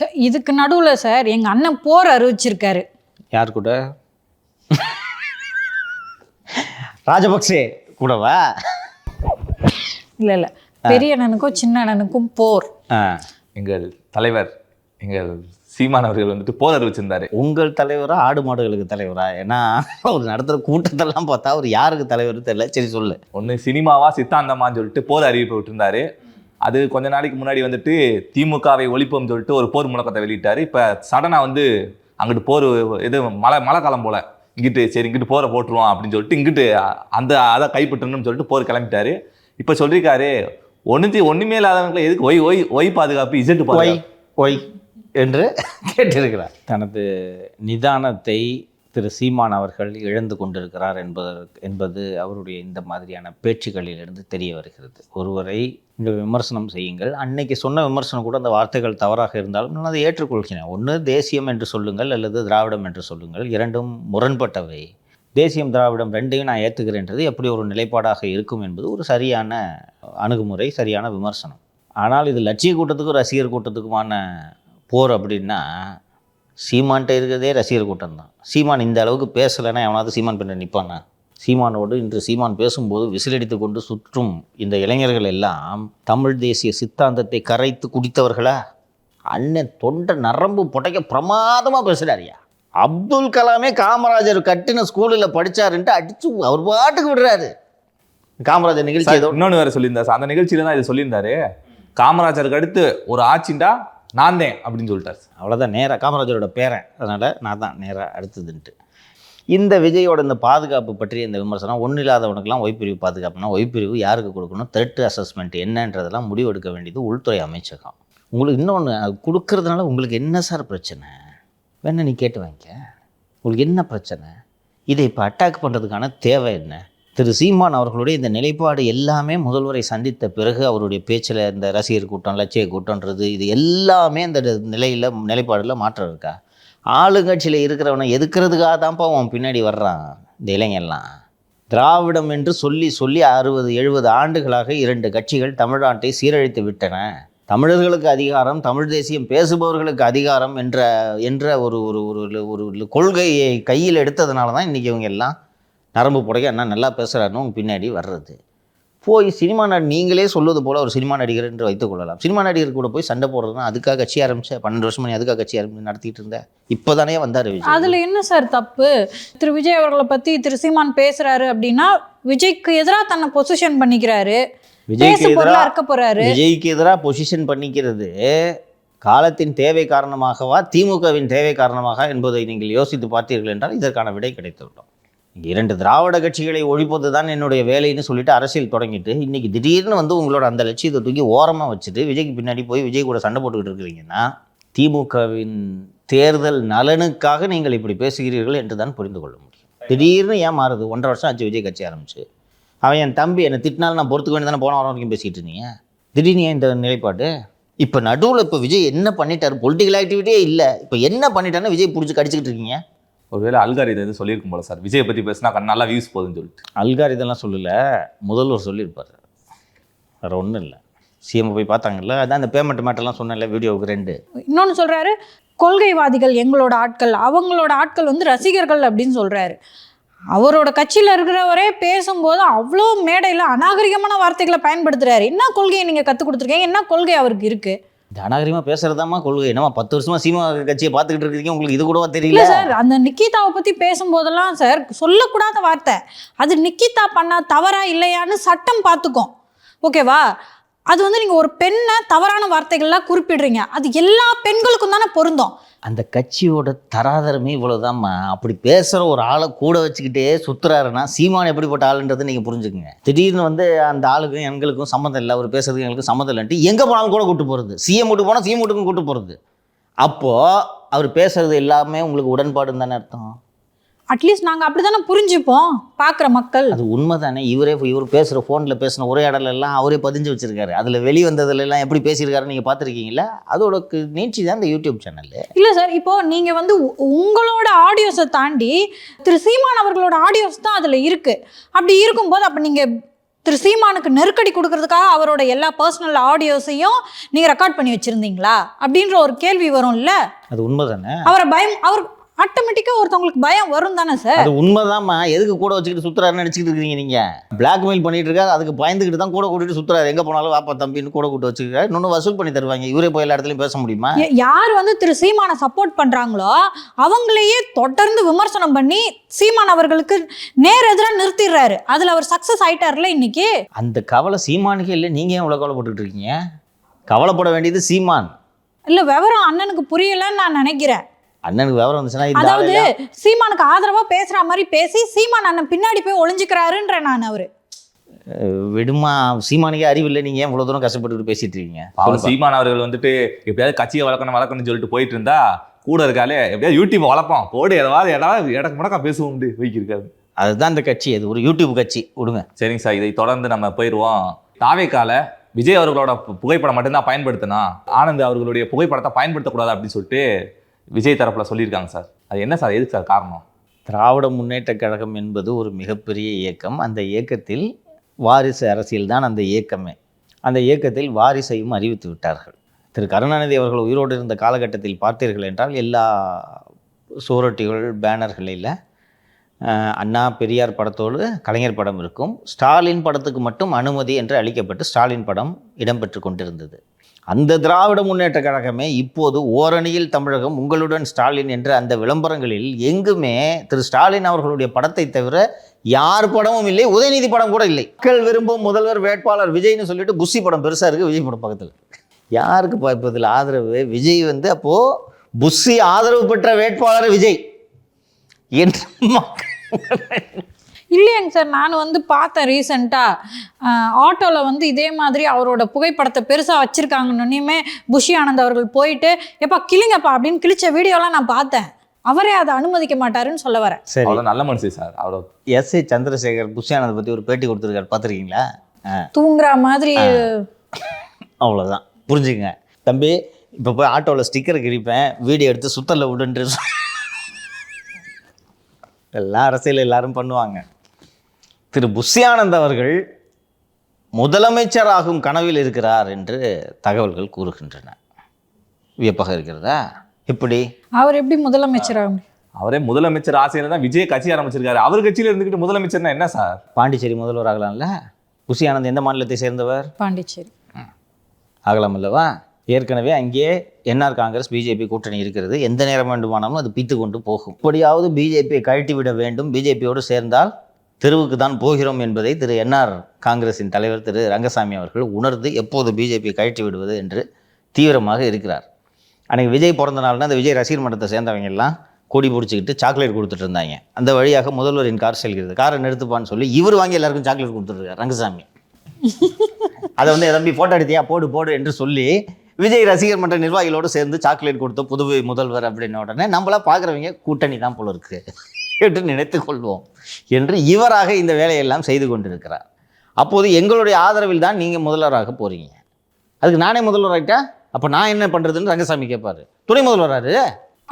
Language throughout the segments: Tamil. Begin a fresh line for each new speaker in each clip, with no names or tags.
சார் இதுக்கு நடுவில் சார் எங்கள் அண்ணன் போர் அறிவிச்சிருக்காரு.
யார் கூட? ராஜபக்சே கூடவா?
இல்லை இல்லை. பெரிய அண்ணனுக்கும் சின்ன அண்ணனுக்கும் போர்.
எங்கள் தலைவர் எங்கள் சீமான் அவர்கள் வந்துட்டு போர் அறிவிச்சிருந்தாரு.
உங்கள் தலைவரா ஆடு மாடுகளுக்கு தலைவரா? ஏன்னா அவர் நடத்துகிற கூட்டத்தெல்லாம் பார்த்தா அவர் யாருக்கு தலைவர் தெரியல. சரி சொல்லு.
ஒன்று சினிமாவா சித்தாந்தமான்னு சொல்லிட்டு போர் அறிவிப்பு விட்டுருந்தாரு. அது கொஞ்ச நாளைக்கு முன்னாடி வந்துட்டு திமுகவை ஒழிப்போம்னு சொல்லிட்டு ஒரு போர் முழக்கத்தை வெளியிட்டாரு. இப்போ சடனாக வந்து அங்கிட்டு போர் இது மழை மழை காலம் போல. இங்கிட்டு சரி இங்கிட்டு போரை போட்டுருவோம் அப்படின்னு சொல்லிட்டு இங்கிட்டு அந்த அதை கைப்பற்றணும்னு சொல்லிட்டு போர் கிளம்பிட்டாரு. இப்போ சொல்லியிருக்காரு ஒன்றுத்தி ஒன்றுமே இல்லாதவங்களை எதுக்கு ஒய் ஒய் ஒய் பாதுகாப்பு இசட்டு
ஒய் ஒய் என்று கேட்டிருக்கிறார். தனது நிதானத்தை திரு சீமான் அவர்கள் இழந்து கொண்டிருக்கிறார் என்பதற்கு என்பது அவருடைய இந்த மாதிரியான பேச்சுக்களிலிருந்து தெரிய வருகிறது. ஒருவரை நீங்கள் விமர்சனம் செய்யுங்கள். அன்னைக்கு சொன்ன விமர்சனம் கூட அந்த வார்த்தைகள் தவறாக இருந்தாலும் நான் அதை ஏற்றுக்கொள்கிறேன். ஒன்று தேசியம் என்று சொல்லுங்கள் அல்லது திராவிடம் என்று சொல்லுங்கள். இரண்டும் முரண்பட்டவை. தேசியம் திராவிடம் ரெண்டையும் நான் ஏற்றுக்கிறேன்றது எப்படி ஒரு நிலைப்பாடாக இருக்கும் என்பது ஒரு சரியான அணுகுமுறை சரியான விமர்சனம். ஆனால் இது லட்சிய கூட்டத்துக்கும் ரசிகர் கூட்டத்துக்குமான போர் அப்படின்னா சீமான்ட்ட இருக்கிறதே ரசிகர் கூட்டம் தான் சீமான் இந்த அளவுக்கு பேசலைன்னா எவனாவது சீமான் பின்ன நிற்பானா சீமானோடு இன்று சீமான் பேசும்போது விசிலடித்து கொண்டு சுற்றும் இந்த இளைஞர்கள் எல்லாம் தமிழ் தேசிய சித்தாந்தத்தை கரைத்து குடித்தவர்களா? அண்ணன் தொண்டை நரம்பு புடைக்க பிரமாதமாக பேசுகிறாரியா அப்துல் கலாமே காமராஜர் கட்டின ஸ்கூலில் படிச்சாருன்ட்டு அடிச்சு அவர் பாட்டுக்கு விடுறாரு. காமராஜர் நிகழ்ச்சி
இன்னொன்று வேற சொல்லியிருந்தாரு. அந்த நிகழ்ச்சியில தான் இது சொல்லியிருந்தாரு. காமராஜருக்கு அடுத்து ஒரு ஆட்சிண்டா? நான் தான் அப்படின்னு சொல்லிட்டாரு
அவ்வளோதான் நேராக காமராஜரோட பேரன். அதனால் நான் தான் நேராக அடுத்ததுன்ட்டு. இந்த விஜயோட இந்த பாதுகாப்பு பற்றிய இந்த விமர்சனம் ஒன்றும் இல்லாதவனுக்கெல்லாம் ஒய்பிரிவு பாதுகாப்புனா ஒய்பிரிவு யாருக்கு கொடுக்கணும்? த்ரெட் அசஸ்மெண்ட் என்னன்றதெல்லாம் முடிவெடுக்க வேண்டியது உள்துறை அமைச்சகம். உங்களுக்கு இன்னொன்று அது கொடுக்கறதுனால உங்களுக்கு என்ன சார் பிரச்சனை? வேணா நீ கேட்டு வாங்கிக்க. உங்களுக்கு என்ன பிரச்சனை? இதை இப்போ அட்டாக் பண்ணுறதுக்கான தேவை என்ன? திரு சீமான் அவர்களுடைய இந்த நிலைப்பாடு எல்லாமே முதல்வரை சந்தித்த பிறகு அவருடைய பேச்சில் இந்த ரசிகர் கூட்டம் லட்சிய கூட்டம்ன்றது இது எல்லாமே இந்த நிலையில் நிலைப்பாடில் மாற்றம் இருக்கா? ஆளுங்கட்சியில் இருக்கிறவனை எதுக்கிறதுக்காக தான்ப்பா அவன் பின்னாடி வர்றான் இந்த இளைஞர்லாம் திராவிடம் என்று சொல்லி சொல்லி அறுபது எழுபது ஆண்டுகளாக இரண்டு கட்சிகள் தமிழ்நாட்டை சீரழித்து விட்டன. தமிழர்களுக்கு அதிகாரம் தமிழ் தேசியம் பேசுபவர்களுக்கு அதிகாரம் என்ற என்ற ஒரு ஒரு ஒரு ஒரு கொள்கையை கையில் எடுத்ததுனால தான் இன்றைக்கி இவங்க எல்லாம் நரம்பு புடைக்க அண்ணா நல்லா பேசுகிறாருன்னு பின்னாடி வர்றது. போய் சினிமா நடி நீங்களே சொல்வது போல் ஒரு சினிமா நடிகர் என்று வைத்துக் கொள்ளலாம். சினிமா நடிகர் கூட போய் சண்டை போடுறதுனா அதுக்காக கட்சி ஆரம்பிச்ச பன்னெண்டு வருஷம் நீ அதுக்காக கட்சி ஆரம்பிச்சு நடத்திட்டு இருந்த இப்போ தானே வந்தார் விஜய்.
அதில் என்ன சார் தப்பு? திரு விஜய் அவர்களை பற்றி திரு சீமான் பேசுறாரு அப்படின்னா விஜய்க்கு எதிராக தன்னை பொசிஷன் பண்ணிக்கிறாரு.
விஜய்க்கு எதிராக
இருக்க போறாரு.
விஜய்க்கு எதிராக பொசிஷன் பண்ணிக்கிறது காலத்தின் தேவை காரணமாகவா திமுகவின் தேவை காரணமாக என்பதை நீங்கள் யோசித்து பார்த்தீர்கள் என்றால் இதற்கான விடை கிடைத்துவிடும். இரண்டு திராவிட கட்சிகளை ஒழிப்பது தான் என்னுடைய வேலைன்னு சொல்லிட்டு அரசியல் தொடங்கிட்டு இன்றைக்கி திடீர்னு வந்து உங்களோட அந்த லட்சியத்தை தூக்கி ஓரமாக வச்சுட்டு விஜய்க்கு பின்னாடி போய் விஜய் கூட சண்டை போட்டுக்கிட்டு இருக்கிறீங்கன்னா திமுகவின் தேர்தல் நலனுக்காக நீங்கள் இப்படி பேசுகிறீர்கள் என்று தான் புரிந்து கொள்ள முடியும். திடீர்னு ஏன் மாறுது? ஒன்றரை வருஷம் ஆச்சு விஜய் கட்சி ஆரம்பிச்சு. அவன் என் தம்பி என்னை திட்டினாலும் நான் பொறுத்துக்க வேண்டியதானே போன வாரம் வரைக்கும் பேசிகிட்டு இருந்தீங்க? திடீர்னு ஏன் இந்த நிலைப்பாடு? இப்போ நடுவில் இப்போ விஜய் என்ன பண்ணிட்டார்? பொலிட்டிக்கல் ஆக்டிவிட்டியே இல்லை. இப்போ என்ன பண்ணிட்டாருன்னு விஜய் பிடிச்சி கடிச்சிக்கிட்டு இருக்கீங்க?
ஒருவேளை அல்காரி இது சொல்லியிருக்கும் போல சார். விஜயை பத்தி பேசினா நல்லா வியூஸ் போகுதுன்னு சொல்லிட்டு.
அல்கார் இதெல்லாம் சொல்லல. முதல்வர் சொல்லியிருப்பார். வேறு ஒன்றும் இல்லை. சிஎம் போய் பார்த்தாங்கல்ல அதான் அந்த பேமெண்ட் மேட்டர்லாம் சொன்னேன்ல வீடியோவுக்கு ரெண்டு.
இன்னொன்னு சொல்றாரு கொள்கைவாதிகள் எங்களோட ஆட்கள் அவங்களோட ஆட்கள் வந்து ரசிகர்கள் அப்படின்னு சொல்றாரு. அவரோட கட்சியில் இருக்கிறவரே பேசும்போது அவ்வளோ மேடையில் அநாகரிகமான வார்த்தைகளை பயன்படுத்துறாரு. என்ன கொள்கையை நீங்கள் கற்றுக் கொடுத்துருக்கீங்க? என்ன கொள்கை அவருக்கு இருக்கு?
தனகரிமா அநாகரிகமாக கொள்கை. என்னம்மா பத்து வருஷமா சீமா கட்சியை பார்த்துக்கிட்டு இருக்கீங்க? உங்களுக்கு இது கூடவா தெரியல?
சார் அந்த நிக்கிதாவை பத்தி பேசும்போதெல்லாம் சார் சொல்லக்கூடாத வார்த்தை. அது நிக்கிதா பண்ணா தவறா இல்லையான்னு சட்டம் பார்த்துக்கும். ஓகேவா? அது வந்து நீங்கள் ஒரு பெண்ணை தவறான வார்த்தைகள்லாம் குறிப்பிடுறீங்க. அது எல்லா பெண்களுக்கும் தானே பொருந்தும்.
அந்த கட்சியோட தராதரமே இவ்வளோதாம்மா அப்படி பேசுகிற ஒரு ஆளை கூட வச்சுக்கிட்டே சுற்றுறாருன்னா சீமான் எப்படிப்பட்ட ஆளுன்றதை நீங்கள் புரிஞ்சுக்குங்க. திடீர்னு வந்து அந்த ஆளுக்கும் எங்களுக்கும் சம்மந்தம் இல்லை. அவர் பேசுறதுக்கு எங்களுக்கு சம்மந்தம் இல்லைன்ட்டு எங்கே போனாலும் கூட கூட்டு போகிறது சிஎம் வீட்டுக்கு போனால் சிஎம் வீட்டுக்கும் கூட்டு போகிறது அப்போது அவர் பேசுறது எல்லாமே உங்களுக்கு உடன்பாடுன்னு தானே அர்த்தம்?
அட்லீஸ்ட் நாங்க அப்படிதானே புரிஞ்சுப்போம் பார்க்குற மக்கள்.
அது உண்மை தானே இவரே இவர் பேசுகிற ஃபோனில் பேசின உரையாடல் எல்லாம் அவரே பதிஞ்சு வச்சிருக்காரு. அதில் வெளி வந்ததுல எல்லாம் எப்படி பேசியிருக்காருன்னு நீங்கள் பார்த்துருக்கீங்களா அதோட நீட்சி தான் இந்த யூடியூப் சேனல்
இல்ல சார் இப்போ நீங்க வந்து உங்களோட ஆடியோஸை தாண்டி திரு சீமான் அவர்களோட ஆடியோஸ் தான் அதுல இருக்கு. அப்படி இருக்கும்போது அப்ப நீங்க திரு சீமானுக்கு நெருக்கடி கொடுக்கறதுக்காக அவரோட எல்லா பர்சனல் ஆடியோஸையும் நீங்க ரெக்கார்ட் பண்ணி வச்சிருந்தீங்களா? அப்படின்ற ஒரு கேள்வி வரும்ல.
அது உண்மைதானே?
அவரை பயம் அவர் ஆட்டோமேட்டிக்கா ஒருத்தவங்களுக்கு பயம் வரும் தானே சார்
அது உண்மைதாம்மா. எதுக்கு கூட வச்சுக்கிட்டு சுத்துறாருன்னு நினச்சிக்கிட்டு இருக்கீங்க நீங்கள் பிளாக்மெயில் பண்ணிட்டு இருக்காரு அதுக்கு பயந்துக்கிட்டு தான் கூட கூட்டிட்டு சுத்துறாரு. எங்கே போனாலும் வாப்பா தம்பின்னு கூட கூட்டு வச்சுக்கிறாரு இன்னொன்று வசூல் பண்ணி தருவாங்க. இவரே போய் எல்லா இடத்துலையும் பேச முடியுமா?
யார் வந்து திரு சீமானை சப்போர்ட் பண்றாங்களோ அவங்களையே தொடர்ந்து விமர்சனம் பண்ணி சீமான் அவர்களுக்கு நேர் எதிராக நிறுத்திடுறாரு. அதுல அவர் சக்சஸ் ஆயிட்டார்ல இன்னைக்கு?
அந்த கவலை சீமானுக்கே இல்லை. நீங்கள் ஏன் இவ்வளோ கவலைப்பட்டுட்டு இருக்கீங்க? கவலைப்பட வேண்டியது சீமான்.
இல்ல விவரம் அண்ணனுக்கு புரியலன்னு நான் நினைக்கிறேன்.
அண்ணனுக்கு விவரம் வந்துச்சுன்னா
அதாவது சீமானுக்கு ஆதரவா பேசுற மாதிரி பேசி சீமான் அண்ணன் பின்னாடி போய் ஒளிஞ்சுக்கிறாருன்ற நான் அவரு.
விடுமா? சீமானுக்கே அறிவில்லை நீங்கள் ஏன் இவ்வளோ தூரம் கஷ்டப்பட்டுக்கிட்டு பேசிட்டு இருக்கீங்க?
அவர் சீமான் அவர்கள் வந்துட்டு எப்படியாவது கட்சியை வளர்க்கணும் வளர்க்கணும்னு சொல்லிட்டு போயிட்டு இருந்தா கூட இருக்காலே எப்படியாவது யூடியூப் வளர்ப்போம். போடு ஏதாவது ஏதாவது இடக்கு முடக்கா பேசுவோம் வைக்கிருக்காரு
அதுதான் இந்த கட்சி. அது ஒரு யூடியூப் கட்சி. விடுங்க.
சரிங்க சார் இதை தொடர்ந்து நம்ம போயிடுவோம். தாவேக்கால விஜய் அவர்களோட புகைப்படம் மட்டும்தான் பயன்படுத்தினா ஆனந்த் அவர்களுடைய புகைப்படத்தை பயன்படுத்தக்கூடாது அப்படின்னு சொல்லிட்டு விஜய் தரப்பில் சொல்லியிருக்காங்க சார். அது என்ன சார்? எதுக்கு சார் காரணம்?
திராவிட முன்னேற்றக் கழகம் என்பது ஒரு மிகப்பெரிய இயக்கம். அந்த இயக்கத்தில் வாரிசு அரசியல் தான் அந்த இயக்கமே. அந்த இயக்கத்தில் வாரிசையும் அறிவித்து விட்டார்கள். திரு கருணாநிதி அவர்கள் உயிரோடு இருந்த காலகட்டத்தில் பார்த்தீர்கள் என்றால் எல்லா சுவரொட்டிகள் பேனர்களில் அண்ணா பெரியார் படத்தோடு கலைஞர் படம் இருக்கும். ஸ்டாலின் படத்துக்கு மட்டும் அனுமதி என்று அளிக்கப்பட்டு ஸ்டாலின் படம் இடம்பெற்று கொண்டிருந்தது. அந்த திராவிட முன்னேற்ற கழகமே இப்போது ஓரணியில் தமிழகம் உங்களுடன் ஸ்டாலின் என்ற அந்த விளம்பரங்களில் எங்குமே திரு ஸ்டாலின் அவர்களுடைய படத்தை தவிர யார் படமும் இல்லை உதயநிதி படம் கூட இல்லை. மக்கள் விரும்பும் முதல்வர் வேட்பாளர் விஜய்னு சொல்லிட்டு புஷி படம் பெருசாக இருக்குது விஜய் படம் பக்கத்தில். யாருக்கு பார்ப்பதில் ஆதரவு? விஜய் வந்து அப்போது புஷி ஆதரவு பெற்ற வேட்பாளர் விஜய். என்று மக்கள்
இல்லையாங்க சார் நான் வந்து பார்த்தேன் ரீசெண்டாக ஆட்டோவில் வந்து இதே மாதிரி அவரோட புகைப்படத்தை பெருசாக வச்சுருக்காங்கன்னொன்னையுமே புஷி ஆனந்த் அவர்கள் போயிட்டு எப்பா கிளிங்கப்பா அப்படின்னு கிழிச்ச வீடியோலாம் நான் பார்த்தேன். அவரே அதை அனுமதிக்க மாட்டாருன்னு சொல்ல வரேன்.
சரி.
அவ்வளோ நல்ல மனுஷன் சார். அவ்வளோ
எஸ் ஏ சந்திரசேகர் புஷியானதை பற்றி ஒரு பேட்டி கொடுத்துருக்காரு. பார்த்துருக்கீங்களா?
தூங்குற மாதிரி
அவ்வளோதான் புரிஞ்சுங்க தம்பி இப்போ போய் ஆட்டோவில் ஸ்டிக்கர் கிழிப்பேன். வீடியோ எடுத்து சுத்தல விடுன்ற எல்லாம் அரசியல் எல்லாரும் பண்ணுவாங்க. திரு புஷ்யானந்த் அவர்கள் முதலமைச்சராகும் கனவில் இருக்கிறார் என்று தகவல்கள் கூறுகின்றன. வியப்பாக இருக்கிறதா? எப்படி?
அவர் எப்படி முதலமைச்சர்
அவரே முதலமைச்சர் ஆசையில தான் விஜய் கட்சி ஆரம்பிச்சிருக்காரு. அவர் கட்சியில இருந்துகிட்டு முதலமைச்சர்னா என்ன சார்?
பாண்டிச்சேரி முதல்வர் ஆகலாம்ல? புஷ்யானந்த் எந்த மாநிலத்தை சேர்ந்தவர்?
பாண்டிச்சேரி.
ஆகலாம் அல்லவா? ஏற்கனவே அங்கே என்ஆர் காங்கிரஸ் பிஜேபி கூட்டணி இருக்கிறது. எந்த நேரம் வேண்டுமானாலும் அது பீத்து கொண்டு போகும். இப்படியாவது பிஜேபியை கழட்டி விட வேண்டும். பிஜேபியோடு சேர்ந்தால் தெருவுக்கு தான் போகிறோம் என்பதை திரு என்ஆர் காங்கிரஸின் தலைவர் திரு ரங்கசாமி அவர்கள் உணர்ந்து எப்போது பிஜேபி கழற்றி விடுவது என்று தீவிரமாக இருக்கிறார். அன்றைக்கி விஜய் பிறந்த நாள்னா அந்த விஜய் ரசிகர் மன்றத்தை சேர்ந்தவங்க எல்லாம் கொடி பிடிச்சிக்கிட்டு சாக்லேட் கொடுத்துட்டு இருந்தாங்க. அந்த வழியாக முதல்வரின் கார் செல்கிறது. காரை நிறுத்துப்பான்னு சொல்லி இவர் வாங்கி எல்லாருக்கும் சாக்லேட் கொடுத்துருக்காரு ரங்கசாமி. அதை வந்து தம்பி ஃபோட்டோ எடுத்தியா? போடு போடு என்று சொல்லி விஜய் ரசிகர் மன்ற நிர்வாகிகளோடு சேர்ந்து சாக்லேட் கொடுத்த புதுவை முதல்வர் அப்படின்ன உடனே நம்மளா பார்க்குறவங்க கூட்டணி தான் போல இருக்கு. என்று நினைத்துக் கொள்வோம் என்று இவராக இந்த வேலையெல்லாம் செய்து கொண்டிருக்கிறார். அப்போது எங்களுடைய ஆதரவில் தான் நீங்கள் முதல்வராக போறீங்க. அதுக்கு நானே முதல்வர் ஆகிட்டா அப்போ நான் என்ன பண்ணுறதுன்னு ரங்கசாமி கேட்பாரு. துணை முதல்வராரு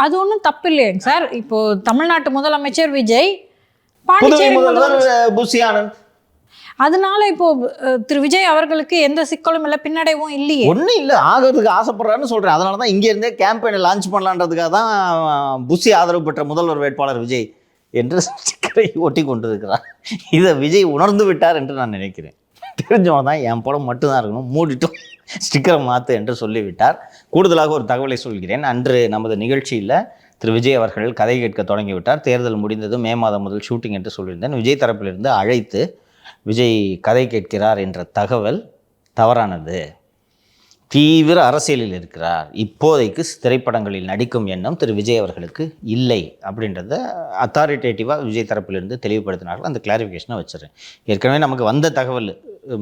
அது ஒன்றும் தப்பு இல்லையாங்க சார். இப்போ தமிழ்நாட்டு முதலமைச்சர் விஜய்
புதுவை முதல்வர் புஷி ஆனந்த்.
அதனால இப்போ திரு விஜய் அவர்களுக்கு எந்த சிக்கலும் இல்லை பின்னடைவும் இல்லையே.
ஒன்றும் இல்லை. ஆகிறதுக்கு ஆசைப்படுறாருன்னு சொல்கிறேன் அதனால தான் இங்கேருந்தே கேம்பெயினை லான்ச் பண்ணலான்றதுக்காக தான் புஷி ஆதரவு பெற்ற முதல்வர் வேட்பாளர் விஜய். என்று ஸ்டிக்கரை ஒட்டி கொண்டிருக்கிறார். இதை விஜய் உணர்ந்து விட்டார் என்று நான் நினைக்கிறேன். தெரிஞ்சவன் தான் என் படம் மட்டும்தான் இருக்கணும் மூடிட்டும் ஸ்டிக்கரை மாற்று என்று சொல்லிவிட்டார். கூடுதலாக ஒரு தகவலை சொல்கிறேன். அன்று நமது நிகழ்ச்சியில் திரு விஜய் அவர்கள் கதை கேட்க தொடங்கிவிட்டார் தேர்தல் முடிந்ததும் மே மாதம் முதல் ஷூட்டிங் என்று சொல்லியிருந்தேன். விஜய் தரப்பிலிருந்து அழைத்து விஜய் கதை கேட்கிறார் என்ற தகவல் தவறானது. தீவிர அரசியலில் இருக்கிறார். இப்போதைக்கு திரைப்படங்களில் நடிக்கும் எண்ணம் திரு. விஜய் அவர்களுக்கு இல்லை அப்படின்றத அத்தாரிட்டேட்டிவாக விஜய் தரப்பிலிருந்து தெளிவுபடுத்தினார்கள். அந்த கிளாரிஃபிகேஷனை வச்சுறேன் ஏற்கனவே நமக்கு வந்த தகவல்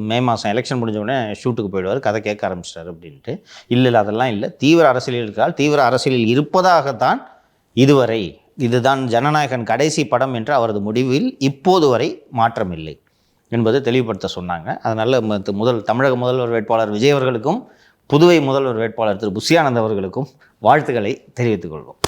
மே மாதம் எலெக்ஷன் முடிஞ்ச உடனே ஷூட்டுக்கு போயிடுவார் கதை கேட்க ஆரம்பிச்சிட்டார் அப்படின்ட்டு. இல்லை இல்லை அதெல்லாம் இல்லை. தீவிர அரசியலில் இருக்கிறார். தீவிர அரசியலில் இருப்பதாகத்தான் இதுவரை இதுதான் ஜனநாயகன் கடைசி படம் என்ற அவரது முடிவில் இப்போது வரை மாற்றம் இல்லை என்பதை தெளிவுபடுத்த சொன்னாங்க. அதனால் முதல் தமிழக முதல்வர் வேட்பாளர் விஜய் அவர்களுக்கும் புதுவை முதல்வர் வேட்பாளர் திரு புஷியானந்த் அவர்களுக்கும் வாழ்த்துக்களை தெரிவித்துக் கொள்வோம்.